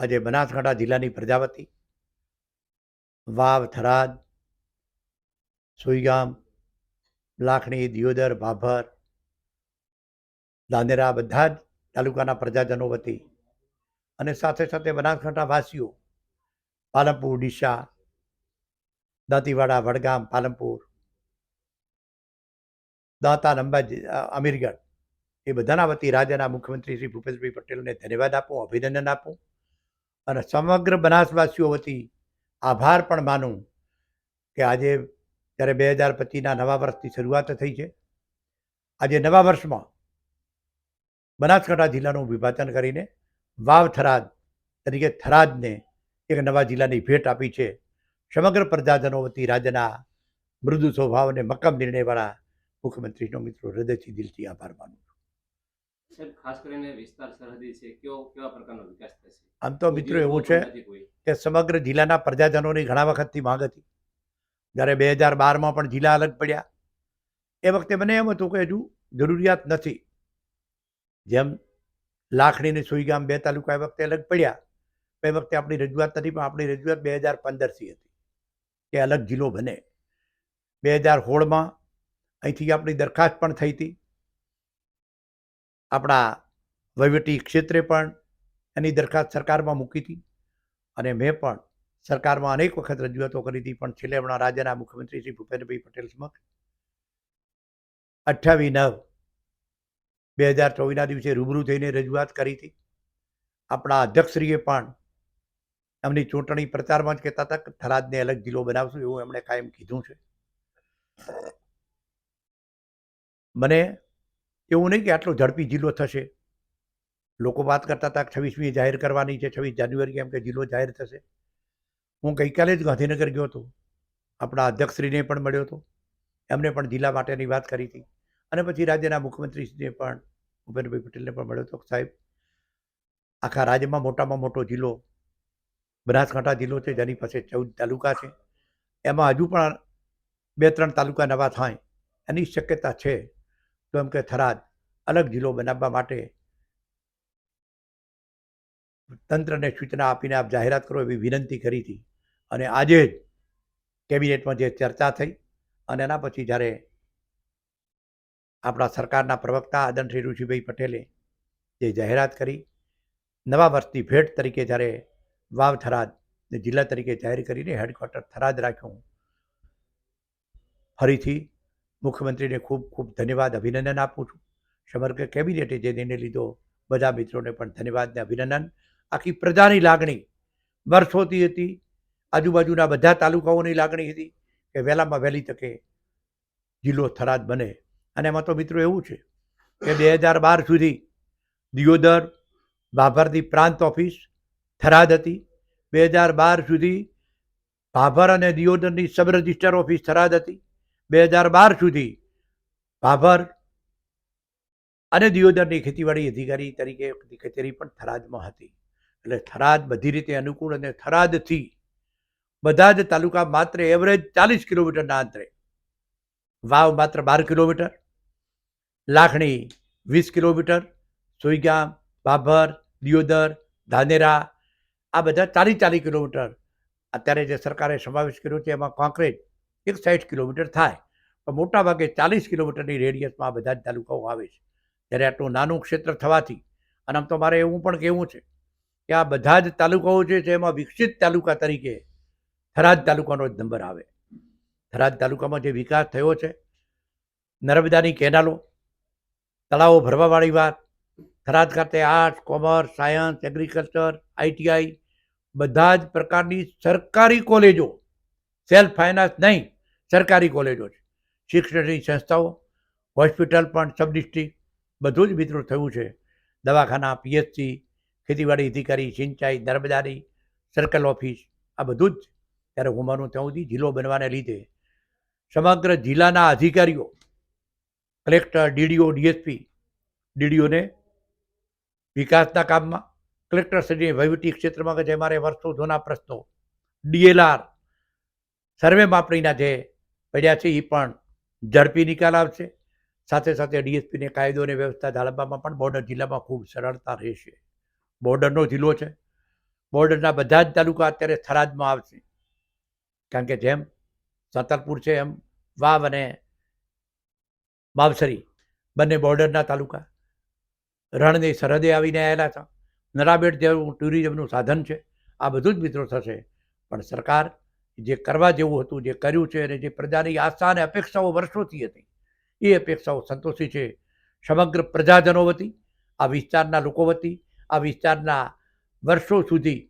આજે બનાસકાંઠા જિલ્લાની પ્રજાપતિ. વાવ, થરાદ, સુઈગામ, લાખણી, દિયોદર, ભાભર, દાંદેરા બધા જ તાલુકાના પ્રજાજનો વતી અને સાથે સાથે બનાસકાંઠા વાસીઓ પાલનપુર, ડીસા, દાંતીવાડા, વડગામ, પાલનપુર, દાંતા, અંબાજી અમીરગઢ એ બધાના વતી રાજ્યના મુખ્યમંત્રી શ્રી ભૂપેન્દ્રભાઈ પટેલને ધન્યવાદ આપું, અભિનંદન આપું. અને સમગ્ર બનાસવાસીઓ વતી આભાર પણ માનું કે આજે જ્યારે બે હજાર પચીસના નવા વર્ષની શરૂઆત થઈ છે, આજે નવા વર્ષમાં બનાસકાંઠા જિલ્લાનું વિભાજન કરીને વાવ થરાદ તરીકે થરાદને એક નવા જિલ્લાની ભેટ આપી છે. સમગ્ર પ્રજાજનો વતી રાજ્યના મૃદુ સ્વભાવ અને મક્કમ નિર્ણયવાળા મુખ્યમંત્રીનો મિત્રો હૃદયથી દિલથી આભાર માનું ખાસ કરીને વિસ્તાર સરહદી છે કેવો કેવા પ્રકારનો વિકાસ થશે? આમ તો મિત્રો એવું છે કે સમગ્ર જિલ્લાના પ્રજાજનોની ઘણા વખતથી માંગ હતી. જ્યારે બે હજાર બારમાં પણ જિલ્લા અલગ પડ્યા. એ વખતે મને એમ હતું કે હજુ જરૂરિયાત નથી. જેમ લાખણીની સુઈગામ બે તાલુકા એ વખતે અલગ પડ્યા એ વખતે આપણી રજૂઆત નથી પણ આપણી રજૂઆત બે હજાર પંદરથી હતી કે અલગ જિલ્લો બને. બે હજાર સોળમાં અહીંથી આપણી દરખાસ્ત પણ થઈ હતી. આપણા વહીવટી ક્ષેત્રે પણ એની દરખાસ્ત સરકારમાં મૂકી હતી. અને મેં પણ સરકારમાં અનેક વખત રજૂઆતો કરી હતી, પણ છેલ્લે હમણાં રાજ્યના મુખ્યમંત્રી શ્રી ભૂપેન્દ્રભાઈ પટેલ સમક્ષ અઠ્ઠાવીસ નવ બે હજાર ચોવીસના દિવસે રૂબરૂ થઈને રજૂઆત કરી હતી. આપણા અધ્યક્ષશ્રીએ પણ એમની ચૂંટણી પ્રચારમાં જ કહેતા હતા કે થરાદને અલગ જિલ્લો બનાવશું એવું એમણે કાયમ કીધું છે. મને એવું નહીં કે આટલો ઝડપી જિલ્લો થશે. લોકો વાત કરતા હતા છવ્વીસમી જાહેર કરવાની છે, છવ્વીસ જાન્યુઆરી એમ કે જિલ્લો જાહેર થશે. હું ગઈકાલે જ ગાંધીનગર ગયો હતો. આપણા અધ્યક્ષશ્રીને પણ મળ્યો હતો. એમને પણ જિલ્લા માટેની વાત કરી હતી. અને પછી રાજ્યના મુખ્યમંત્રીશ્રીને પણ, ભૂપેન્દ્રભાઈ પટેલને પણ મળ્યો હતો સાહેબ, આખા રાજ્યમાં મોટામાં મોટો જિલ્લો, બનાસકાંઠા જિલ્લો છે, જેની પાસે ચૌદ તાલુકા છે. એમાં હજુ પણ બે ત્રણ તાલુકા નવા થાય. એની શક્યતા છે. તો એમ કે થરાદ, અલગ જિલ્લો બનાવવા માટે તંત્રને સૂચના આપીને આપ જાહેરાત કરો એવી વિનંતી કરી હતી. અને આજે જ કેબિનેટમાં જે ચર્ચા થઈ અને એના પછી જ્યારે આપણા સરકારના પ્રવક્તા આદનશ્રી ઋષિભાઈ પટેલે જે જાહેરાત કરી, નવા વર્ષની ભેટ તરીકે જ્યારે વાવ થરાદ ને જિલ્લા તરીકે જાહેર કરીને હેડક્વાર્ટર થરાદ રાખ્યું ફરીથી મુખ્યમંત્રીને ખૂબ ખૂબ ધન્યવાદ, અભિનંદન આપું છું. સમગ્ર કેબિનેટે જે નિર્ણય લીધો, બધા મિત્રોને પણ ધન્યવાદ ને અભિનંદન. આખી પ્રજાની લાગણી વર્ષોથી હતી. આજુબાજુના બધા તાલુકાઓની લાગણી હતી કે વહેલામાં વહેલી તકે જિલ્લો થરાદ બને. અને એમાં તો મિત્રો એવું છે કે બે હજાર બાર સુધી દિયોદર ભાભરની પ્રાંત ઓફિસ થરાદ હતી. બે હજાર બાર સુધી ભાભર અને દિયોદરની સબ રજિસ્ટર ઓફિસ થરાદ હતી. બે હજાર બાર સુધી ભાભર અને દિયોદરની ખેતીવાડી અધિકારી તરીકે કચેરી પણ થરાદમાં હતી. એટલે થરાદ બધી રીતે અનુકૂળ અને થરાદથી બધા જ તાલુકા માત્ર એવરેજ ચાલીસ કિલોમીટરના અંતરે. વાવ માત્ર બાર કિલોમીટર, લાખણી વીસ કિલોમીટર સોઈગામ ભાભર, દિયોદર, ધાનેરા, આ બધા ચાલીસ ચાલીસ કિલોમીટર અત્યારે જે સરકારે સમાવેશ કર્યો છે એમાં કોન્ક્રીટ એક સાઠ કિલોમીટર થાય. પણ મોટાભાગે ચાલીસ કિલોમીટરની રેડિયસમાં બધા જ તાલુકાઓ આવે છે. જ્યારે આટલું નાનું ક્ષેત્ર થવાથી, અને આમ તો મારે એવું પણ કહેવું છે કે આ બધા જ તાલુકાઓ જે છે એમાં વિકસિત તાલુકા તરીકે થરાદ તાલુકાનો જ નંબર આવે. થરાદ તાલુકામાં જે વિકાસ થયો છે, નર્મદાની કેનાલો, તળાવો ભરવાવાળી વાત, થરાદ ખાતે arts, commerce, science, agriculture, ITI, બધા જ પ્રકારની સરકારી કોલેજો, સેલ્ફ ફાઇનાન્સ નહીં સરકારી કોલેજો છે. શિક્ષણની સંસ્થાઓ, હોસ્પિટલ પણ સબ ડિસ્ટ્રિક્ટ બધું જ મિત્રો થયું છે. દવાખાના, પીએચસી, ખેતીવાડી અધિકારી, સિંચાઈ નર્મદારી સર્કલ ઓફિસ, આ બધું જ ત્યારે હું માનું ત્યાં જિલ્લો બનવાને લીધે. સમગ્ર જિલ્લાના અધિકારીઓ, કલેક્ટર, ડીડીઓ, ડીએસપી, ડીડીઓને વિકાસના કામમાં, કલેક્ટર શ્રીની વહીવટી ક્ષેત્રમાં કે જે મારે વર્ષો જૂના પ્રશ્નો, ડીએલઆર, સર્વે માપણીના જે પડ્યા છે એ પણ ઝડપી નિકાલ આવશે. સાથે સાથે ડીએસપીને કાયદો અને વ્યવસ્થા જાળવવામાં પણ બોર્ડર જિલ્લામાં ખૂબ સરળતા રહેશે. બોર્ડરનો જિલ્લો છે. બોર્ડરના બધા જ તાલુકા અત્યારે થરાદમાં આવશે. કારણ કે જેમ સતરપુર છે, એમ વાવ અને માવસરી બંને બોર્ડરના તાલુકા. રણની સરહદે આવીને આવેલા હતા. નરાબેટ જેવું ટુરિઝમનું સાધન છે. આ બધું જ મિત્રો થશે. પણ સરકાર જે કરવા જેવું હતું, જે કર્યું છે અને જે પ્રજાની આશા અને અપેક્ષાઓ વર્ષોથી હતી, એ અપેક્ષાઓ સંતોષી છે. સમગ્ર પ્રજાજનો વતી, આ વિસ્તારના લોકો વતી, આ વિસ્તારના વર્ષો સુધી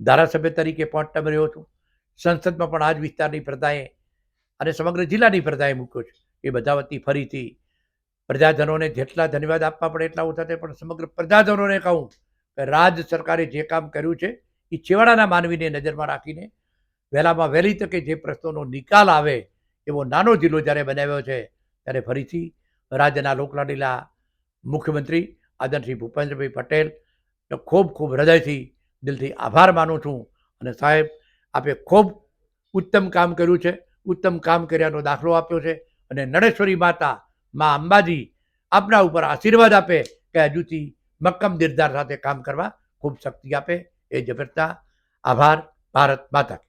ધારાસભ્ય તરીકે પણ રહ્યો છું. સંસદમાં પણ આ જ વિસ્તારની પ્રજાએ અને સમગ્ર જિલ્લાની પ્રજાએ મૂક્યો છે. એ બધા વતી ફરીથી પ્રજાજનોને જેટલા ધન્યવાદ આપવા પડે એટલા ઓછા થાય, પણ સમગ્ર પ્રજાજનોને કહું કે રાજ સરકારે જે કામ કર્યું છે, એ છેવાડાના માનવીને નજરમાં રાખીને વહેલામાં વહેલી તકે જે પ્રશ્નોનો નિકાલ આવે એવો નાનો જિલ્લો જ્યારે બનાવ્યો છે, ત્યારે ફરીથી રાજ્યના લોકલાડીલા મુખ્યમંત્રી આદરશ્રી ભૂપેન્દ્રભાઈ પટેલ ખૂબ ખૂબ હૃદયથી દિલથી આભાર માનું છું અને સાહેબ, આપે ખૂબ ઉત્તમ કામ કર્યું છે, ઉત્તમ કામ કર્યાનો દાખલો આપ્યો છે અને નળેશ્વરી માતા, મા અંબાજી આપના ઉપર આશીર્વાદ આપે કે હજુથી મક્કમ દિરદાર સાથે કામ કરવા ખૂબ શક્તિ આપે. એ જબરતા આભાર. ભારત માતા